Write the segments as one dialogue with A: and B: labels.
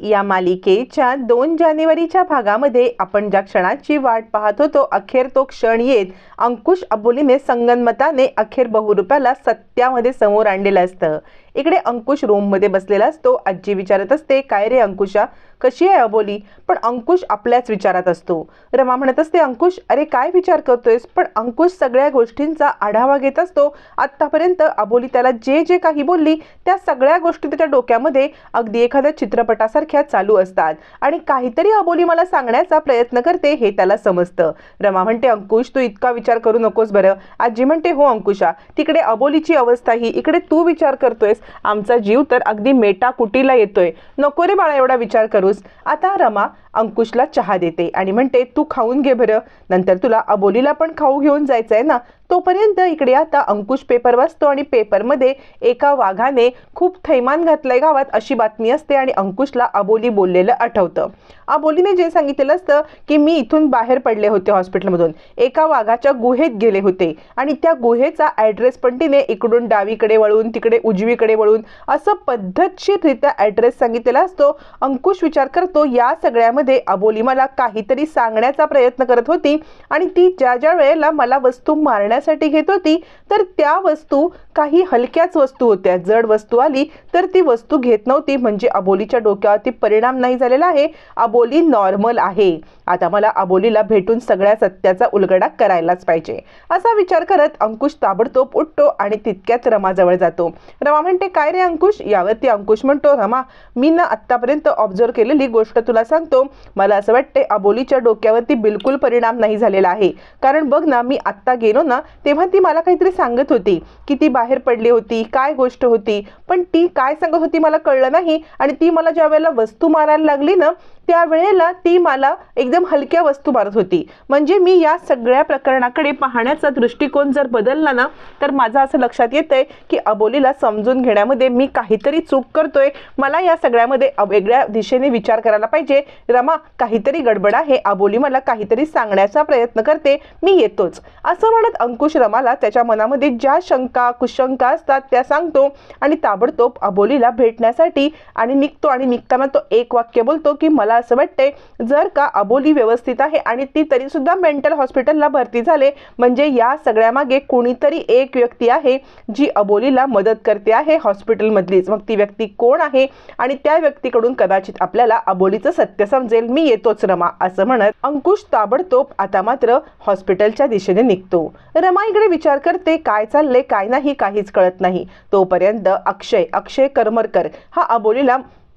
A: या मालिकेच्या दोन जानेवारीच्या भागामध्ये आपण ज्या क्षणाची वाट पाहत होतो अखेर तो क्षण येत अंकुश अबोलीने संगनमताने अखेर बहुरूपाला सत्यामध्ये समोर आणलेलं असतं. इकडे अंकुश रूममध्ये बसलेला असतो आजी विचारत असते काय रे अंकुशा? कशी आहे अबोली? पण अंकुश आपल्याच विचारात असतो. रमा म्हणत असते अंकुश अरे काय विचार करतोयस? पण अंकुश सगळ्या गोष्टींचा आढावा घेत असतो. आत्तापर्यंत अबोली त्याला जे जे काही बोलली त्या सगळ्या गोष्टी त्याच्या डोक्यामध्ये अगदी एखाद्या चित्रपटासारख्या चालू असतात. आणि काहीतरी अबोली मला सांगण्याचा प्रयत्न करते हे त्याला समजतं. रमा म्हणते अंकुश तू इतका विचार करू नकोस बरं. आजी म्हणते हो अंकुशा तिकडे अबोलीची अवस्था ही इकडे तू विचार करतोयस आमचा जीव तर अगदी मेटा कुटीला येतोय. नको रे बाळा एवढा विचार करूस. आता रमा अंकुशला चहा देते आणि म्हणते तू खाऊन घे बरं. नंतर तुला अबोलीला पण खाऊ घेऊन जायचं आहे ना. तोपर्यंत इकडे आता अंकुश पेपर वाचतो आणि पेपरमध्ये एका वाघाने खूप थैमान घातलंय गावात अशी बातमी असते आणि अंकुशला अबोली बोललेलं आठवतं. अबोलीने जे सांगितलेलं असतं की मी इथून बाहेर पडले होते हॉस्पिटलमधून. एका वाघाच्या गुहेत गेले होते आणि त्या गुहेचा ॲड्रेस पण तिने इकडून डावीकडे वळून तिकडे उजवीकडे वळून असं पद्धतशीररित्या ॲड्रेस सांगितलेला असतो. अंकुश विचार करतो या सगळ्यामध्ये अबोली मला काहीतरी सांगण्याचा प्रयत्न करत होती आणि ती ज्या ज्या वेळेला मला वस्तू मारण्यासाठी घेत होती तर त्या वस्तू काही हलक्याच वस्तू होत्या. जड वस्तू आली तर ती वस्तू घेत नव्हती. म्हणजे अबोलीच्या डोक्यावरती परिणाम नाही झालेला आहे. अबोली नॉर्मल आहे. आता मला अबोलीला भेटून सगळ्या सत्याचा उलगडा करायलाच पाहिजे. असा विचार करत अंकुश ताबडतोब उठतो आणि तितक्यात रमाजवळ जातो. रमा म्हणते काय रे अंकुश? यावरती अंकुश म्हणतो रमा मी ना आत्तापर्यंत ऑब्झर्व केलेली गोष्ट तुला सांगतो. मला असं वाटते अबोलीच्या डोक्यावरती बिलकुल परिणाम नाही झालेला आहे. कारण बघ ना मी आत्ता गेलो ना तेव्हा ती मला काहीतरी सांगत होती की ती बाहेर पडली होती काय गोष्ट होती पण ती काय सांगत होती मला कळलं नाही आणि ती मला ज्या वेळेला वस्तू मारायला लागली ना त्यावेळेला ती मला एकदम हलक्या वस्तू मारत होती. म्हणजे मी या सगळ्या प्रकरणाकडे पाहण्याचा दृष्टिकोन जर बदलला ना तर माझं असं लक्षात येतंय की अबोलीला समजून घेण्यामध्ये मी काहीतरी चूक करतोय. मला या सगळ्यामध्ये वेगळ्या दिशेने विचार करायला पाहिजे. रमा काहीतरी गडबड आहे. अबोली मला काहीतरी सांगण्याचा प्रयत्न करते. मी येतोच. असं म्हणत अंकुश रमाला त्याच्या मनामध्ये ज्या शंका कुशंका असतात त्या सांगतो आणि ताबडतोब अबोलीला भेटण्यासाठी आणि निघतो आणि निघताना तो एक वाक्य बोलतो की मला असं वाटतंय जर का अबोली व्यवस्थित आहे आणि ती तरी सुद्धा मेंटल हॉस्पिटलला भरती झाले म्हणजे या सगळ्यामागे कोणीतरी एक व्यक्ती आहे जी अबोलीला मदत करते आहे हॉस्पिटलमधलीच मग ती व्यक्ती कोण आहे आणि त्या व्यक्तीकडून कदाचित आपल्याला अबोलीचं सत्य समजेल मी येतोच रमा असं म्हणत अंकुश ताबडतोब आता मात्र हॉस्पिटलच्या दिशेने निघतो. रमा इकडे विचार करते काय चाललंय काय नाही काहीच कळत नाही. तोपर्यंत अक्षय अक्षय करमरकर हा अबोलीला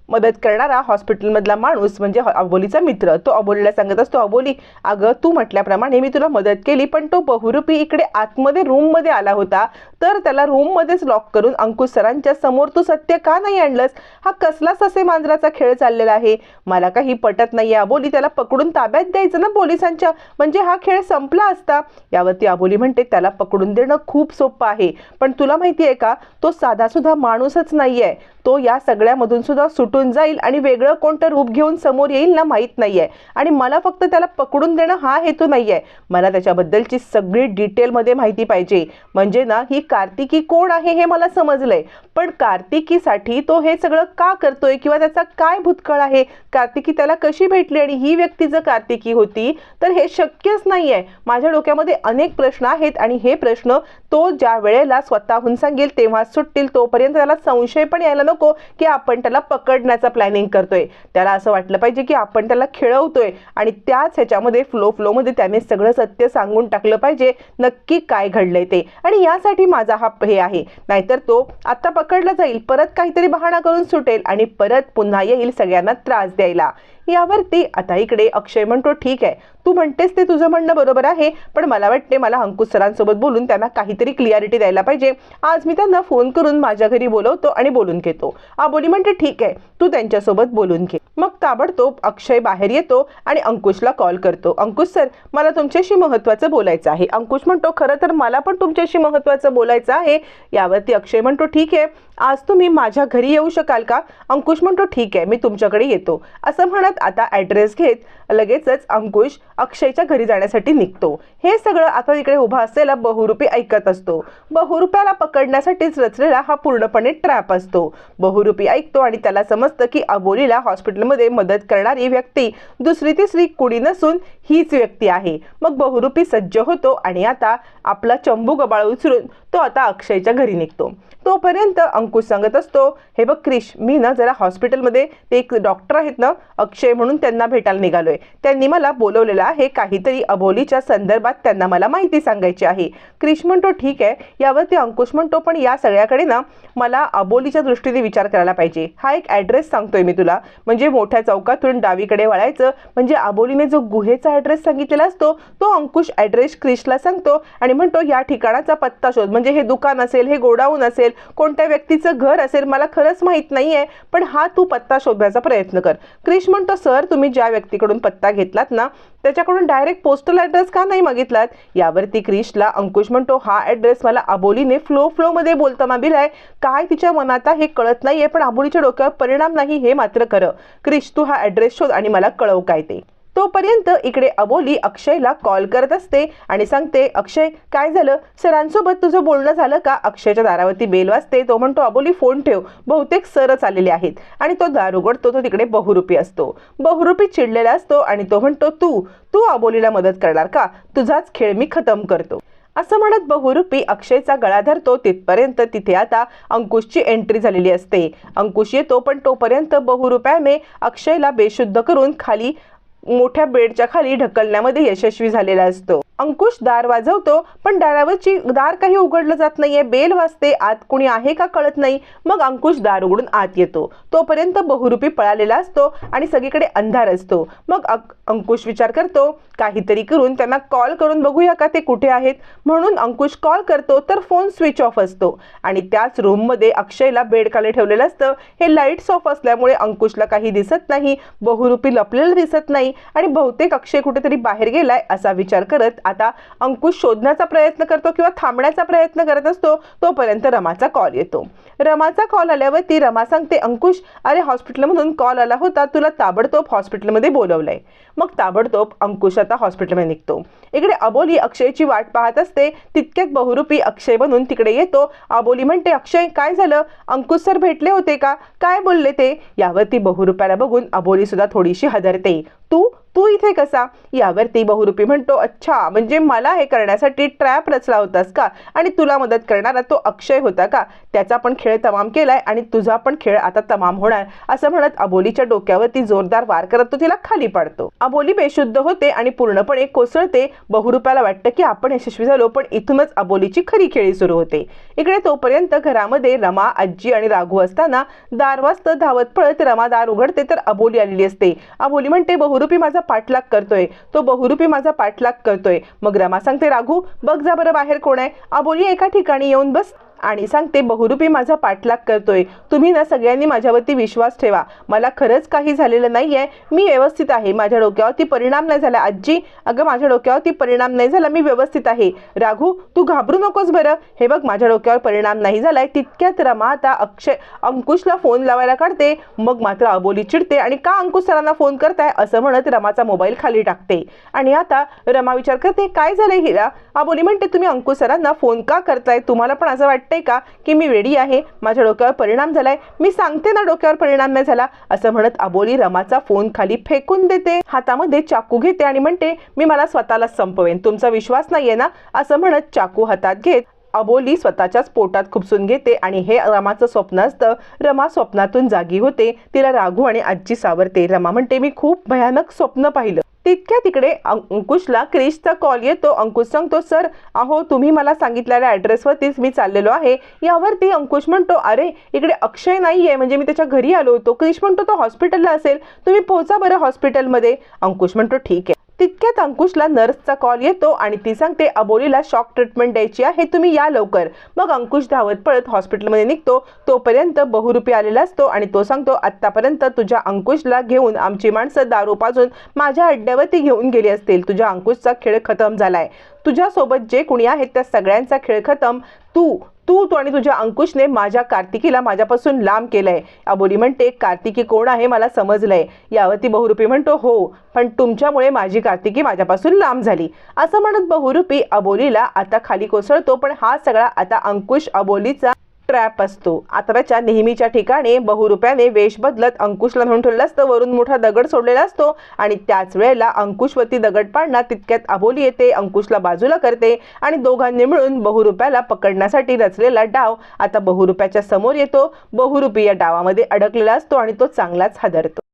A: मदत करणारा हॉस्पिटलमधला माणूस म्हणजे अबोलीचा मित्र तो अबोलीला सांगत असतो अबोली अगं तू म्हटल्याप्रमाणे मी तुला मदत केली पण तो बहुरूपी इकडे आतमध्ये रूममध्ये आला होता. तर त्याला रूममध्येच लॉक करून अंकुश सरांच्या समोर तू सत्य का नाही आणलंस? हा कसलाच असे मांजराचा खेळ चाललेला आहे? मला काही पटत नाही अबोली त्याला पकडून ताब्यात द्यायचं ना पोलिसांच्या? म्हणजे हा खेळ संपला असता? यावरती अबोली म्हणते त्याला पकडून देणं खूप सोपं आहे. पण तुला माहिती आहे का तो साधासुद्धा माणूसच नाही आहे तो या सगळ्यामधून सुद्धा सुटून जाईल आणि वेगळं कोणतं रूप घेऊन समोर येईल ना माहीत नाहीये. आणि मला फक्त त्याला पकडून देणं हा हेतू नाहीये. मला त्याच्याबद्दलची सगळी डिटेलमध्ये माहिती पाहिजे. म्हणजे ना ही कार्तिकी कोण आहे हे मला समजलंय. पण कार्तिकीसाठी तो हे सगळं का करतोय किंवा त्याचा काय भूतकाळ आहे? कार्तिकी त्याला कशी भेटली आणि ही व्यक्ती जर कार्तिकी होती तर हे शक्यच नाही आहे माझ्या डोक्यामध्ये अनेक प्रश्न आहेत आणि हे प्रश्न तो ज्या वेळेला स्वतःहून सांगेल तेव्हा सुटतील. तोपर्यंत त्याला संशय पण यायला नको की आपण त्याला पकडण्याचा प्लॅनिंग करतोय. त्याला असं वाटलं पाहिजे की आपण त्याला खेळवतोय आणि त्याच ह्याच्यामध्ये फ्लो फ्लोमध्ये त्याने सगळं सत्य सांगून टाकलं पाहिजे. नक्की काय घडलंय ते? आणि यासाठी माझा हा हे आहे. नाहीतर तो आता पकडलं जाईल परत काहीतरी बहाणा करून सुटेल आणि परत पुन्हा येईल सगळ्यांना त्रास द्यायला. यावरती आता इकडे अक्षय म्हणतो ठीक आहे तू म्हणतेस ते तुझं म्हणणं बरोबर आहे पण मला वाटते मला अंकुश सरांसोबत बोलून त्यांना काहीतरी क्लिअरिटी द्यायला पाहिजे. आज मी त्यांना फोन करून माझ्या घरी बोलवतो आणि बोलून घेतो. आबोली म्हणते ठीक आहे तू त्यांच्यासोबत बोलून घे. मग ताबडतोब अक्षय बाहेर येतो आणि अंकुशला कॉल करतो. अंकुश सर मला तुमच्याशी महत्त्वाचं बोलायचं आहे. अंकुश म्हणतो खरं तर मला पण तुमच्याशी महत्त्वाचं बोलायचं आहे. यावरती अक्षय म्हणतो ठीक आहे आज तुम्ही माझ्या घरी येऊ शकाल का? अंकुश म्हणतो ठीक आहे मी तुमच्याकडे येतो. असं म्हणत आता ॲड्रेस घेत लगेचच अंकुश अक्षयच्या घरी जाण्यासाठी निघतो. हे सगळं आता इकडे उभा असलेला बहुरूपी ऐकत असतो. बहुरूप्याला पकडण्यासाठीच रचलेला हा पूर्णपणे ट्रॅप असतो. बहुरूपी ऐकतो आणि त्याला समजतं की अबोलीला हॉस्पिटलमध्ये मदत करणारी व्यक्ती दुसरी तिसरी कुणी नसून हीच व्यक्ती आहे. मग बहुरूपी सज्ज होतो आणि आता आपला चंबू गबाळ उचलून तो आता अक्षयच्या घरी निघतो. तोपर्यंत अंकुश अंकुश सांगत असतो. हे बघ क्रिश मी ना जरा हॉस्पिटलमध्ये ते एक डॉक्टर आहेत ना अक्षय म्हणून त्यांना भेटायला निघालोय. त्यांनी मला बोलवलेलं आहे काहीतरी अबोलीच्या संदर्भात त्यांना मला माहिती सांगायची आहे. क्रिश म्हणतो ठीक आहे यावरती अंकुश म्हणतो पण या सगळ्याकडे ना मला अबोलीच्या दृष्टीने विचार करायला पाहिजे. हा एक ॲड्रेस सांगतोय मी तुला. म्हणजे मोठ्या चौकातून डावीकडे वळायचं म्हणजे अबोलीने जो गुहेचा ॲड्रेस सांगितलेला असतो तो अंकुश ॲड्रेस क्रिशला सांगतो आणि म्हणतो या ठिकाणाचा पत्ता शोध. म्हणजे हे दुकान असेल हे गोडाऊन असेल कोणत्या व्यक्ती तिचं घर असेल मला खरंच माहीत नाही आहे पण हा तू पत्ता शोधण्याचा प्रयत्न कर. क्रिश म्हणतो सर तुम्ही ज्या व्यक्तीकडून पत्ता घेतलात ना त्याच्याकडून डायरेक्ट पोस्टल ॲड्रेस का नाही मागितलात? यावरती क्रिशला अंकुश म्हणतो हा ॲड्रेस मला अबोलीने फ्लो फ्लोमध्ये बोलताना दिलाय काय तिच्या मनात हे कळत नाहीये पण अबोलीच्या डोक्यावर परिणाम नाही हे मात्र खरं. क्रिश तू हा ॲड्रेस शोध आणि मला कळव काय ते. तोपर्यंत इकडे अबोली अक्षयला कॉल करत असते आणि सांगते अक्षय काय झालं? सरांसोबत तुझं बोलणं झालं का? अक्षयच्या दारावरती बेल वाजते. तो म्हणतो अबोली फोन ठेव. बहुतेक सरच आलेले आहेत आणि तो दार उघडतो. तो तिकडे बहुरूपी असतो. बहुरूपी चिडलेला असतो आणि तो म्हणतो तू तू अबोलीला मदत करणार का? तुझाच खेळ मी खतम करतो. असं म्हणत बहुरूपी अक्षयचा गळा धरतो. तिथपर्यंत तिथे आता अंकुशची एंट्री झालेली असते. अंकुश येतो पण तोपर्यंत बहुरूप्याने अक्षयला बेशुद्ध करून खाली मोठ्या बेडच्या खाली ढकलण्यामध्ये यशस्वी झालेला असतो. अंकुश दार वाजवतो पण दारावरची दार काही उघडलं जात नाहीये. बेल वाजते आत कुणी आहे का कळत नाही. मग अंकुश दार उघडून आत येतो. तोपर्यंत बहुरूपी पळालेला असतो आणि सगळीकडे अंधार असतो. मग अक- अंकुश विचार करतो काहीतरी करून त्यांना कॉल करून बघूया का ते कुठे आहेत? म्हणून अंकुश कॉल करतो तर फोन स्विच ऑफ असतो. आणि त्याच रूममध्ये अक्षयला बेडखाली ठेवलेलं असतं. हे लाईट्स ऑफ असल्यामुळे अंकुशला काही दिसत नाही. बहुरूपी लपलेलं दिसत नाही. आणि बहुतेक अक्षय कुठेतरी बाहेर गेलाय असा विचार करत आता अंकुश शोधण्याचा प्रयत्न करतो किंवा थांबण्याचा प्रयत्न करत असतो तोपर्यंत रमाचा कॉल येतो. रमाचा कॉल आल्यावरती रमा सांगते अंकुश अरे हॉस्पिटलमधून कॉल आला होता तुला ताबडतोब हॉस्पिटलमध्ये बोलवलंय. मग ताबडतोब अंकुश आता हॉस्पिटलमध्ये निघतो. इकडे अबोली अक्षयची वाट पाहत असते. तितक्यात बहुरूपी अक्षय बनून तिकडे येतो. अबोली म्हणते अक्षय काय झालं? अंकुश सर भेटले होते का? काय बोलले ते? यावरती बहुरूप्याला बघून अबोली सुद्धा थोडीशी हदरते. तू तू इथे कसा? यावरती बहुरूपी म्हणतो अच्छा म्हणजे मला हे करण्यासाठी ट्रॅप रचला होतास का? आणि तुला मदत करणारा तो अक्षय होता का? त्याचा पण खेळ तमाम केलाय आणि तुझा पण खेळ आता तमाम होणार. असं म्हणत अबोलीच्या डोक्यावरती जोरदार वार करत तो तिला खाली पाडतो. अबोली बेशुद्ध होते आणि पूर्णपणे कोसळते. बहुरूपाला वाटतं की आपण यशस्वी झालो पण इथूनच अबोलीची खरी खेळी सुरू होते. इकडे तोपर्यंत घरामध्ये रमा आजी आणि राघू असताना दार धावत पळत रमा दार उघडते तर अबोली आलेली असते. अबोली म्हणते बहुरूपी माझा पाठलाग करतोय. तो बहुरूपी माझा पाठलाग करतोय. मग रमा सांगते राघू बघ जा बरं बाहेर कोण आहे. आबोली एका ठिकाणी येऊन बस. आणि सांगते बहुरूपी माझा पाठलाग करतोय. तुम्ही ना सगळ्यांनी माझ्यावरती विश्वास ठेवा. मला खरंच काही झालेलं नाही आहे मी व्यवस्थित आहे. माझ्या डोक्यावरती परिणाम नाही झाला आजी. अगं माझ्या डोक्यावरती परिणाम नाही झाला मी व्यवस्थित आहे. राघू तू घाबरू नकोस बरं. हे बघ माझ्या डोक्यावर परिणाम नाही झालाय. तितक्यात रमा आता अक्षय अंकुशला फोन लावायला काढते. मग मात्र अबोली चिडते आणि का अंकुश सरांना फोन करताय? असं म्हणत रमाचा मोबाईल खाली टाकते. आणि आता रमा विचार करते काय झालंय हिला? अबोली म्हणते तुम्ही अंकुश सरांना फोन का करताय? तुम्हाला पण असं वाटतं वाटतंय का की मी वेडी आहे? माझ्या डोक्यावर परिणाम झालाय. मी सांगते ना डोक्यावर परिणाम नाही झाला. असं म्हणत अबोली रमाचा फोन खाली फेकून देते. हातामध्ये चाकू घेते आणि म्हणते मी मला स्वतःला संपवेन. तुमचा विश्वास नाहीये ना? असं म्हणत चाकू हातात घेत अबोली स्वतःच्याच पोटात खुपसून घेते आणि हे रमाचं स्वप्न असतं. रमा स्वप्नातून जागी होते. तिला राघू आणि आजी सावरते. रमा म्हणते मी खूप भयानक स्वप्न पाहिलं. तितक्या तिकडे अंकुशला क्रिशचा कॉल येतो. अंकुश सांगतो सर अहो तुम्ही मला सांगितलेल्या ॲड्रेसवरतीच मी चाललेलो आहे. यावरती अंकुश म्हणतो अरे इकडे अक्षय नाही आहे म्हणजे मी त्याच्या घरी आलो होतो. क्रिश म्हणतो तो हॉस्पिटलला असेल. तुम्ही पोहोचा बरं हॉस्पिटलमध्ये अंकुश म्हणतो ठीक आहे. तितक्यात अंकुशला नर्सचा कॉल येतो आणि ती सांगते अबोलीला शॉक ट्रीटमेंट द्यायची आहे तुम्ही या लवकर. मग अंकुश धावत पळत हॉस्पिटलमध्ये निघतो. तोपर्यंत बहुरूपी आलेला असतो आणि तो सांगतो आत्तापर्यंत तुझ्या अंकुशला घेऊन आमची माणसं दारू पाजून माझ्या अड्ड्यावरती घेऊन गेली असतील. तुझ्या अंकुशचा खेळ खतम झालाय. तुझ्यासोबत जे कुणी आहेत त्या सगळ्यांचा खेळ खतम. तू तू तू आणि तुझ्या अंकुशने माझ्या कार्तिकीला माझ्यापासून लांब केलंय. अबोली म्हणते कार्तिकी कोण आहे मला समजलंय. यावरती बहुरूपी म्हणतो हो पण तुमच्यामुळे माझी कार्तिकी माझ्यापासून लांब झाली. असं म्हणत बहुरूपी अबोलीला आता खाली कोसळतो पण हा सगळा आता अंकुश अबोलीचा ट्रॅप असतो. आता नेहमीच्या ठिकाणी बहुरुप्याने वेश बदलत अंकुशला म्हणून ठेवला असतं वरून मोठा दगड सोडलेला असतो आणि त्याच वेळेला अंकुशवरती दगड पाडणार तितक्यात अबोली येते अंकुशला बाजूला करते आणि दोघांनी मिळून बहुरुप्याला पकडण्यासाठी रचलेला डाव आता बहुरुप्याच्या समोर येतो. बहुरुपी या डावामध्ये अडकलेला असतो आणि तो चांगलाच हादरतो.